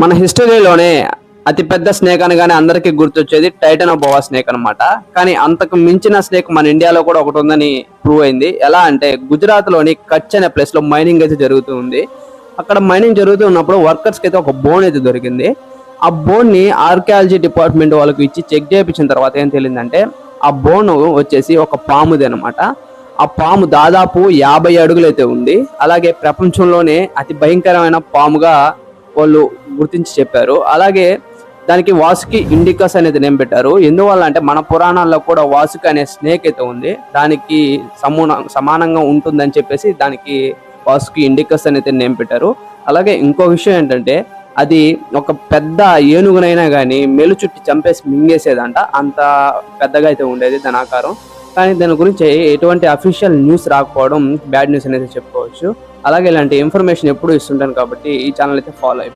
మన హిస్టరీలోనే అతిపెద్ద స్నేక్ అనగానే అందరికీ గుర్తొచ్చేది టైటన్ బోవా స్నేక్ అనమాట కానీ అంతకు మించిన స్నేక్ మన ఇండియాలో కూడా ఒకటి ఉందని ప్రూవ్ అయింది. ఎలా అంటే గుజరాత్లోని కచ్ అనే ప్లేస్లో మైనింగ్ అయితే జరుగుతూ ఉంది. అక్కడ మైనింగ్ జరుగుతూ ఉన్నప్పుడు వర్కర్స్కి అయితే ఒక బోన్ అయితే దొరికింది. ఆ బోన్ని ఆర్కియాలజీ డిపార్ట్మెంట్ వాళ్ళకి ఇచ్చి చెక్ చేయించిన తర్వాత ఏం తెలియదంటే ఆ బోన్ వచ్చేసి ఒక పాముది అనమాట ఆ పాము దాదాపు యాభై అడుగులైతే ఉంది. అలాగే ప్రపంచంలోనే అతి భయంకరమైన పాముగా వాళ్ళు గుర్తించి చెప్పారు. అలాగే దానికి వాసుకి ఇండికస్ అనేది నేమ్ పెట్టారు. ఎందువల్ల అంటే మన పురాణాల్లో కూడా వాసుకి అనే స్నేక్ అయితే ఉంది. దానికి సమూన సమానంగా ఉంటుందని చెప్పేసి దానికి వాసుకి ఇండికస్ అనేది నేమ్ పెట్టారు. అలాగే ఇంకో విషయం ఏంటంటే అది ఒక పెద్ద ఏనుగునైనా కానీ మెలు చుట్టి చంపేసి మింగేసేదంట. అంత పెద్దగా అయితే ఉండేది దాని ఆకారం కానీ దాని గురించి ఎటువంటి అఫీషియల్ న్యూస్ రాకపోవడం బ్యాడ్ న్యూస్ అనేది చెప్పుకోవచ్చు. అలాగే ఇలాంటి ఇన్ఫర్మేషన్ ఎప్పుడూ ఇస్తుంటాను కాబట్టి ఈ ఛానల్ అయితే ఫాలో అయిపోయింది